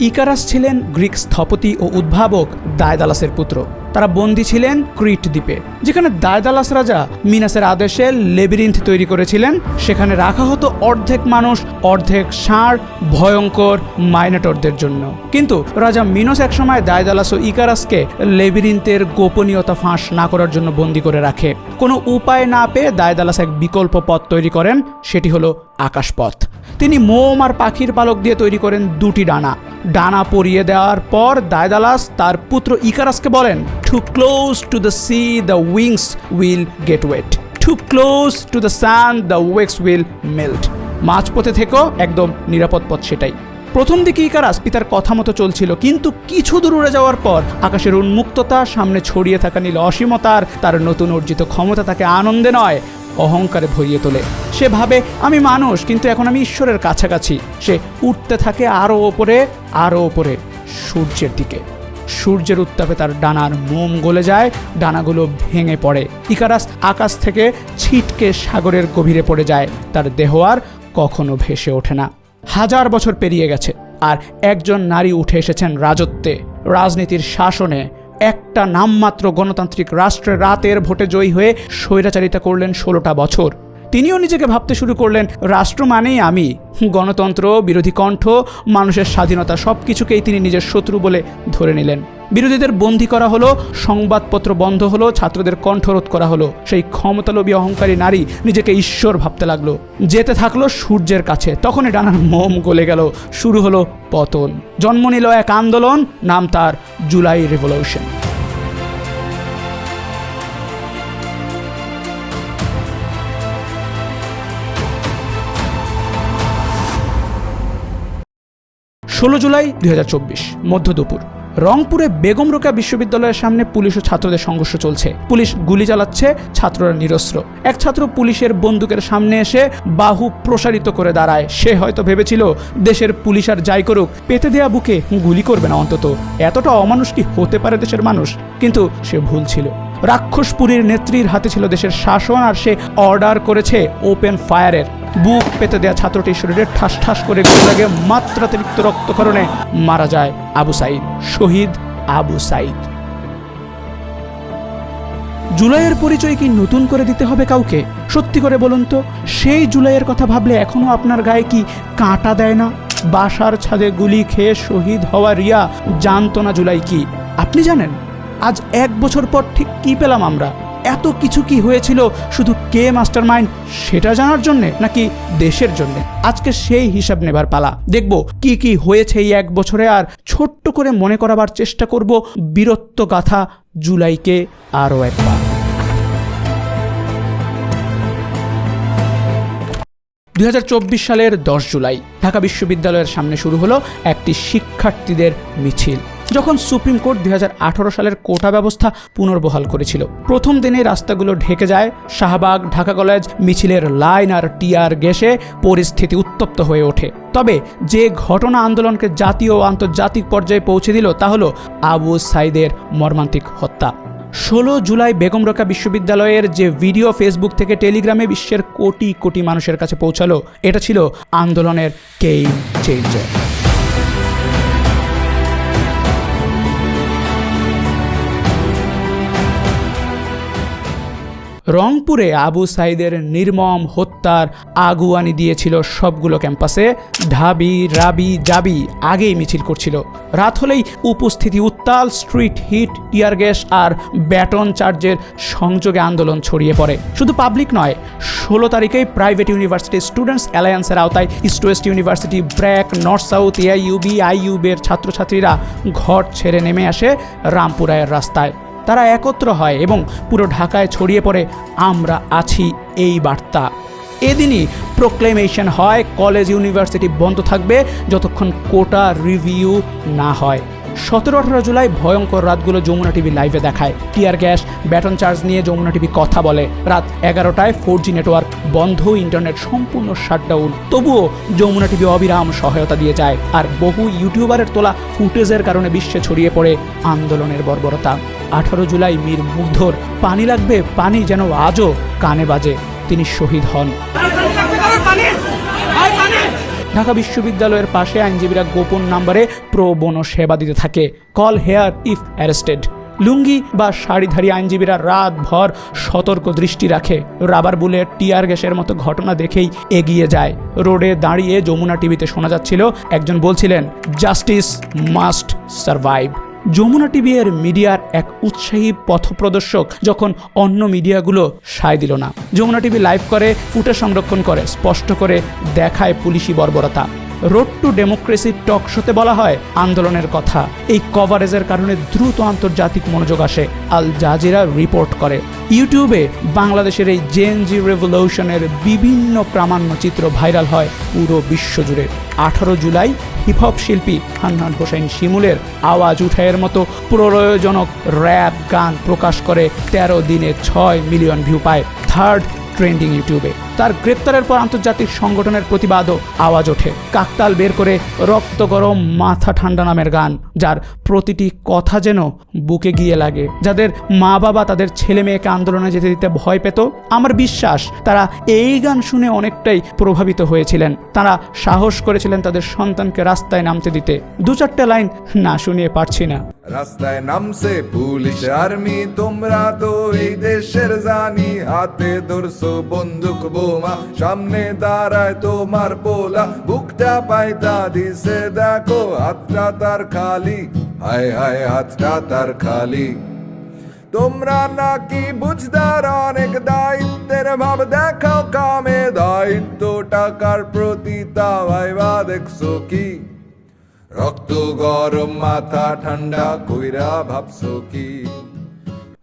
Icarus ছিলেন Greek স্থপতি ও উদ্ভাবক দায়দালাসের পুত্র। তারা বন্দী ছিলেন ক্রিট দ্বীপে। যেখানে দায়দালাস রাজা মিনাসের আদেশে লেবিরিন্থ তৈরি করেছিলেন, সেখানে রাখা হতো অর্ধেক মানুষ, অর্ধেক ষাঁড়, ভয়ঙ্কর মাইনাটরদের জন্য। কিন্তু রাজা মিনোস একসময় দায়দালাস ও ইকারাসকে লেবিরিন্থের গোপনীয়তা ফাঁস না করার জন্য বন্দী করে রাখে। কোনো উপায় না পেয়ে দায়দালাস এক বিকল্প পথ তৈরি করেন, সেটি হলো আকাশপথ। তিনি মোম আর পাখির পালক দিয়ে তৈরি করেন দুটি ডানা। ডানা পরিয়ে দেওয়ার পর দায়দালাস তার পুত্র ইকারাসকে বলেন too close to the sea the wings will get wet too close to the sun the wax will melt মাঝপথে থেকেও একদম নিরাপদ পথ সেটাই। প্রথম দিকে ইকারাস পিতার কথা মতো চলছিল, কিন্তু কিছু দূর উড়ে যাওয়ার পর আকাশের উন্মুক্ততা, সামনে ছড়িয়ে থাকা নীল অসীমতার, তার নতুন অর্জিত ক্ষমতা তাকে আনন্দে নয়, অহংকারে ভরিয়ে তোলে। সে ভাবে, আমি মানুষ, কিন্তু এখন আমি ঈশ্বরের কাছাকাছি। সে উঠতে থাকে আরও ওপরে আরও ওপরে, সূর্যের দিকে। সূর্যের উত্তাপে তার ডানার মোম গলে যায়, ডানাগুলো ভেঙে পড়ে। ইকারাস আকাশ থেকে ছিটকে সাগরের গভীরে পড়ে যায়। তার দেহ আর কখনো ভেসে ওঠে না। হাজার বছর পেরিয়ে গেছে আর একজন নারী উঠে এসেছেন রাজত্বে। রাজনীতির শাসনে একটা নামমাত্র গণতান্ত্রিক রাষ্ট্রে রাতের ভোটে জয়ী হয়ে স্বৈরাচারিতা করলেন ষোলোটা বছর। তিনিও নিজেকে ভাবতে শুরু করলেন, রাষ্ট্র মানেই আমি। গণতন্ত্র, বিরোধী কণ্ঠ, মানুষের স্বাধীনতা সব কিছুকেই তিনি নিজের শত্রু বলে ধরে নিলেন। বিরোধীদের বন্দি করা হলো, সংবাদপত্র বন্ধ হলো, ছাত্রদের কণ্ঠরোধ করা হলো। সেই ক্ষমতালোভী, অহংকারী নারী নিজেকে ঈশ্বর ভাবতে লাগল। যেতে থাকল সূর্যের কাছে, তখনই ডানার মোম গলে গেল, শুরু হলো পতন। জন্ম নিল এক আন্দোলন, নাম তার জুলাই রেভলিউশন। ষোলো জুলাই দুই হাজার চব্বিশ, মধ্য দুপুর। রংপুরে বেগম রোকা বিশ্ববিদ্যালয়ের সামনে পুলিশ ও ছাত্রদের সংঘর্ষ চলছে। পুলিশ গুলি চালাচ্ছে, ছাত্ররা নিরস্ত্র। এক ছাত্র পুলিশের বন্দুকের সামনে এসে বাহু প্রসারিত করে দাঁড়ায়। সে হয়তো ভেবেছিল, দেশের পুলিশ আর যাই করুক, পেতে দেয়া বুকে গুলি করবে না অন্তত। এতটা অমানুষ কি হতে পারে দেশের মানুষ, কিন্তু সে ভুল ছিল। রাক্ষসপুরীর নেত্রীর হাতে ছিল দেশের শাসন আর সে অর্ডার করেছে ওপেন ফায়ারের। বুক পেতে দেয়া ছাত্রটির শরীরে ঠাস ঠাস করে লাগে মাত্রাতিরিক্ত রক্তক্ষরণে মারা যায় আবু সাইদ, শহীদ আবু সাইদ। জুলাইয়ের পরিচয় কি নতুন করে দিতে হবে কাউকে? সত্যি করে বলুন তো, সেই জুলাইয়ের কথা ভাবলে এখনও আপনার গায়ে কি কাঁটা দেয় না? বাসার ছাদে গুলি খেয়ে শহীদ হওয়া রিয়া জানতো না জুলাই কি। আপনি জানেন? আজ এক বছর পর ঠিক কি পেলাম আমরা? এত কিছু কি হয়েছিল শুধু কে মাস্টার মাইন্ড সেটা জানার জন্যে নাকি দেশের জন্যে? আজকে সেই হিসাব নেবার পালা। দেখব কি কি হয়েছে এই এক বছরে আর ছোট্ট করে মনে করাবার চেষ্টা করব বীরত্ব গাথা জুলাইকে আরও একবার। দুই হাজার চব্বিশ সালের দশ জুলাই ঢাকা বিশ্ববিদ্যালয়ের সামনে শুরু হলো একটি শিক্ষার্থীদের মিছিল। যখন সুপ্রিম কোর্ট দুই হাজার আঠারো সালের কোটা ব্যবস্থা পুনর্বহাল করেছিল। প্রথম দিনে রাস্তাগুলো ঢেকে যায়, শাহবাগ, ঢাকা কলেজ, মিছিলের লাইন আর টিয়ার গ্যাসে পরিস্থিতি উত্তপ্ত হয়ে ওঠে। তবে যে ঘটনা আন্দোলনকে জাতীয় ও আন্তর্জাতিক পর্যায়ে পৌঁছে দিল তা হল আবু সাইদের মর্মান্তিক হত্যা। ষোলো জুলাই বেগম রোকা বিশ্ববিদ্যালয়ের যে ভিডিও ফেসবুক থেকে টেলিগ্রামে বিশ্বের কোটি কোটি মানুষের কাছে পৌঁছালো, এটা ছিল আন্দোলনের কেই চেঞ্জার রংপুরে আবু সাইদের নির্মম হত্যার আগুয়ানি দিয়েছিল সবগুলো ক্যাম্পাসে। ঢাবি, রাবি, জাবি আগেই মিছিল করছিল। রাত হলেই উপস্থিতি উত্তাল, স্ট্রিট হিট, টিয়ার গ্যাস আর ব্যাটন চার্জের সংযোগে আন্দোলন ছড়িয়ে পড়ে। শুধু পাবলিক নয়, ষোলো তারিখেই প্রাইভেট ইউনিভার্সিটি স্টুডেন্টস অ্যালায়েন্সের আওতায় East West University, BRAC, North South AIUB আইইউবের ছাত্রছাত্রীরা ঘর ছেড়ে নেমে আসে রামপুরায়ের রাস্তায়। তারা একত্র হয় এবং পুরো ঢাকায় ছড়িয়ে পড়ে। আমরা আছি এই বার্তা। এদিনই প্রোক্লেমেশন হয় কলেজ ইউনিভার্সিটি বন্ধ থাকবে, যতক্ষণ কোটা রিভিউ না হয়। সতেরো আঠারো জুলাই ভয়ঙ্কর রাতগুলো যমুনা টিভি লাইভে দেখায়। টিয়ার গ্যাস ব্যাটন চার্জ নিয়ে যমুনা টিভি কথা বলে। রাত এগারোটায় ফোর জি নেটওয়ার্ক বন্ধ ইন্টারনেট সম্পূর্ণ শাটডাউন তবুও যমুনা টিভি অবিরাম সহায়তা দিয়ে যায়। আর বহু ইউটিউবারের তোলা ফুটেজের কারণে বিশ্বে ছড়িয়ে পড়ে আন্দোলনের বর্বরতা। আঠারো জুলাই মীর মুগ্ধর, পানি লাগবে, পানি যেন আজও কানে বাজে। তিনি শহীদ হন। ঢাকা বিশ্ববিদ্যালয়ের পাশে আইনজীবীরা গোপন নাম্বারে প্রবণ সেবা দিতে থাকে। Call here if arrested lungi বা শাড়িধারী আইনজীবীরা রাত ভর সতর্ক দৃষ্টি রাখে। রাবার বুলেট, টিয়ার গ্যাসের মতো ঘটনা দেখেই এগিয়ে যায়। রোডে দাঁড়িয়ে যমুনা টিভিতে শোনা যাচ্ছিল, একজন বলছিলেন justice must survive Jamuna TV এর মিডিয়ার এক উৎসাহী পথপ্রদর্শক যখন অন্য মিডিয়াগুলো সায় দিল না। যমুনা টিভি লাইভ করে ফুটে সংরক্ষণ করে, স্পষ্ট করে দেখায় পুলিশি বর্বরতা। রোড টু ডেমোক্রেসি টক শোতে বলা হয় আন্দোলনের কথা। এই কভারেজের কারণে দ্রুত আন্তর্জাতিক মনোযোগ আসে, আল জাজিরা রিপোর্ট করে। ইউটিউবে বাংলাদেশের এই জেএনজি রেভলিউশনের বিভিন্ন প্রামাণ্য চিত্র ভাইরাল হয় পুরো বিশ্বজুড়ে আঠারো জুলাই হিপহপ শিল্পী হান্নান হোসেন শিমুলের আওয়াজ উঠায়ের মতো প্রলয়জনক র্যাপ গান প্রকাশ করে তেরো দিনে ছয় মিলিয়ন ভিউ পায়। থার্ড ট্রেন্ডিং ইউটিউবে। তার গ্রেপ্তারের পর আন্তর্জাতিক সংগঠনের প্রতিবাদও আওয়াজ ওঠে। কাকতাল বের করে রক্ত গরম, মাথা ঠান্ডা নামের গান, যার প্রতিটি কথা যেন বুকে গিয়ে লাগে। যাদের মা বাবা তাদের ছেলে মেয়েকে আন্দোলনে যেতে দিতে ভয় পেত, আমার বিশ্বাস তারা এই গান শুনে অনেকটাই প্রভাবিত হয়েছিলেন। তারা সাহস করেছিলেন তাদের সন্তানকে রাস্তায় নামতে দিতে। দু চারটে লাইন না শুনিয়ে পারছি না। রাস্তায় নামছে পুলিশ আর্মি, তোমরা তো এই দেশের জানি। হাতে ধরছো বন্দুক, বোমা, সামনে দাঁড়ায় তোমার পোলা। বুকটা পাইতা দিছে, দেখো, হাতটা তার খালি। হায় হায়, হাতটা তার খালি। তোমরা নাকি বুঝদার, অনেক দায়িত্বের ভাব দেখাও কামে। দায়িত্ব টাকার প্রতি তা ভাইবা দেখছ কি? রক্ত গরম মাথা ঠান্ডা কইরা ভাবছ কি?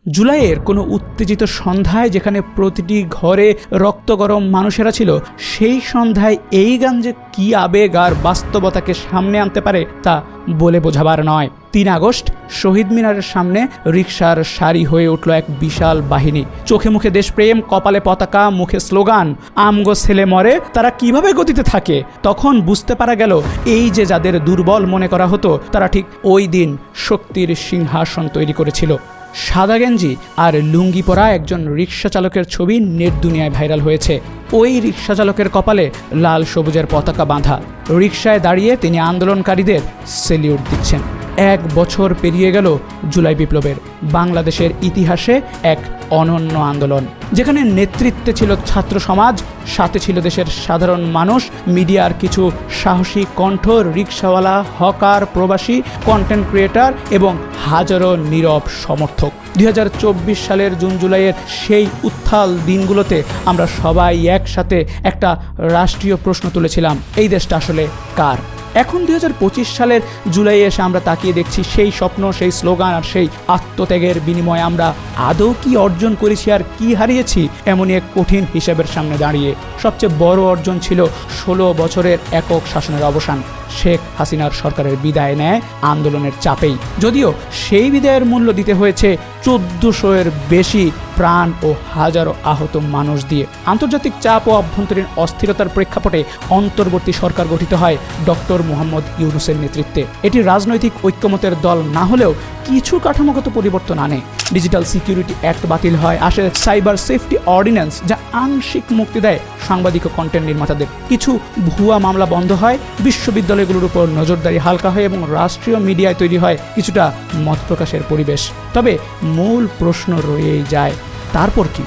জুলাইয়ের কোনো উত্তেজিত সন্ধ্যায় যেখানে প্রতিটি ঘরে রক্ত গরম মানুষেরা ছিল, সেই সন্ধ্যায় এই গান যে কী আবেগ আর বাস্তবতাকে সামনে আনতে পারে তা বলে বোঝাবার নয়। তিন আগস্ট, শহীদ মিনারের সামনে রিক্সার সারি হয়ে উঠল এক বিশাল বাহিনী। চোখে মুখে দেশপ্রেম, কপালে পতাকা, মুখে স্লোগান আমগো ছেলে মরে, তারা কীভাবে গতিতে থাকে? তখন বুঝতে পারা গেল, এই যে যাদের দুর্বল মনে করা হতো, তারা ঠিক ওই দিন শক্তির সিংহাসন তৈরি করেছিল। সাদা গেঞ্জি আর লুঙ্গি পরা একজন রিক্সা চালকের ছবি নেট দুনিয়ায় ভাইরাল হয়েছে। ওই রিক্সা চালকের কপালে লাল সবুজের পতাকা বাঁধা। রিক্সায় দাঁড়িয়ে তিনি আন্দোলনকারীদের সেলিউট দিচ্ছেন। এক বছর পেরিয়ে গেল জুলাই বিপ্লবের। বাংলাদেশের ইতিহাসে এক অনন্য আন্দোলন, যেখানে নেতৃত্বে ছিল ছাত্র সমাজ, সাথে ছিল দেশের সাধারণ মানুষ, মিডিয়ার কিছু সাহসী কণ্ঠ, রিক্সাওয়ালা, হকার, প্রবাসী কন্টেন্ট ক্রিয়েটার এবং হাজারো নীরব সমর্থক। দুই হাজার চব্বিশ সালের জুন জুলাইয়ের সেই উত্থাল দিনগুলোতে আমরা সবাই একসাথে একটা রাষ্ট্রীয় প্রশ্ন তুলেছিলাম, এই দেশটা আসলে কার? এখন দুই হাজার পঁচিশ সালের জুলাই এসে আমরা তাকিয়ে দেখছি সেই স্বপ্ন, সেই স্লোগান আর সেই আত্মত্যাগের বিনিময়ে আমরা আদৌ কি অর্জন করেছি আর কি হারিয়েছি এমনই এক কঠিন হিসাবের সামনে দাঁড়িয়ে। সবচেয়ে বড় অর্জন ছিল ষোলো বছরের একক শাসনের অবসান। শেখ হাসিনার সরকারের বিদায় নেয় আন্দোলনের চাপেই। যদিও সেই বিদায়ের মূল্য দিতে হয়েছে চোদ্দশো এর বেশি প্রাণ ও হাজারো আহত মানুষ দিয়ে আন্তর্জাতিক চাপ ও অভ্যন্তরীণ অস্থিরতার প্রেক্ষাপটে অন্তর্বর্তী সরকার গঠিত হয় ডক্টর মোহাম্মদ ইউনুসের নেতৃত্বে। এটি রাজনৈতিক ঐক্যমতের দল না হলেও কিছু কাঠামোগত পরিবর্তন আনে। ডিজিটাল সিকিউরিটি অ্যাক্ট বাতিল হয়, আসে সাইবার সেফটি অর্ডিন্যান্স যা আংশিক মুক্তি দেয় সাংবাদিক ও কন্টেন্ট নির্মাতাদের। কিছু ভুয়া মামলা বন্ধ হয়, বিশ্ববিদ্যালয়গুলোর উপর নজরদারি হালকা হয় এবং রাষ্ট্রীয় মিডিয়ায় তৈরি হয় কিছুটা মত প্রকাশের পরিবেশ। তবে মূল প্রশ্ন রয়েই যায়, তারপর কি?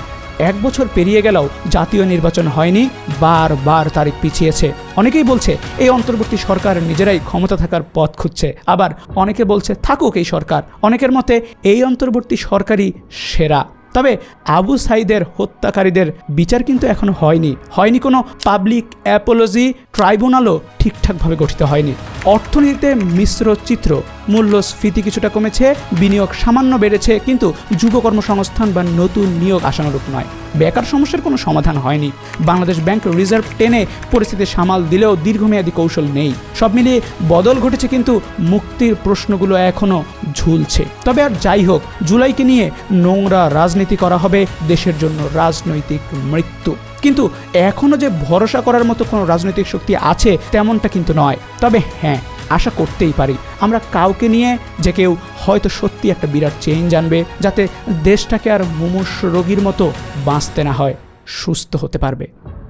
এক বছর পেরিয়ে গেলেও জাতীয় নির্বাচন হয়নি, বারবার তারিখ পিছিয়েছে। অনেকেই বলছে, এই অন্তর্বর্তী সরকার নিজেরাই ক্ষমতা থাকার পথ খুঁজছে। আবার অনেকে বলছে, থাকুক এই সরকার। অনেকের মতে, এই অন্তর্বর্তী সরকারই সেরা। তবে আবু সাইদের হত্যাকারীদের বিচার কিন্তু এখনও হয়নি। হয়নি কোনো পাবলিক অ্যাপোলজি ট্রাইব্যুনালও ঠিকঠাকভাবে গঠিত হয়নি। অর্থনীতিতে মিশ্র চিত্র। মূল্যস্ফীতি কিছুটা কমেছে, বিনিয়োগ সামান্য বেড়েছে, কিন্তু যুব কর্মসংস্থান বা নতুন নিয়োগ আশানুরূপ নয়। বেকার সমস্যার কোনো সমাধান হয়নি। বাংলাদেশ ব্যাংক রিজার্ভ টেনে পরিস্থিতি সামাল দিলেও দীর্ঘমেয়াদী কৌশল নেই। সব মিলিয়ে বদল ঘটেছে কিন্তু মুক্তির প্রশ্নগুলো এখনও ঝুলছে। তবে আর যাই হোক, জুলাইকে নিয়ে নোংরা রাজনীতি করা হবে দেশের জন্য রাজনৈতিক মৃত্যু। কিন্তু এখনও যে ভরসা করার মতো কোনো রাজনৈতিক শক্তি আছে, তেমনটা কিন্তু নয়। তবে হ্যাঁ আশা করতেই পারি। আমরা কাউকে নিয়ে যে কেউ হয়তো সত্যি একটা বিরাট চেঞ্জ আনবে, যাতে দেশটাকে আর মুমূর্ষ রোগীর মতো বাঁচতে না হয়, সুস্থ হতে পারবে।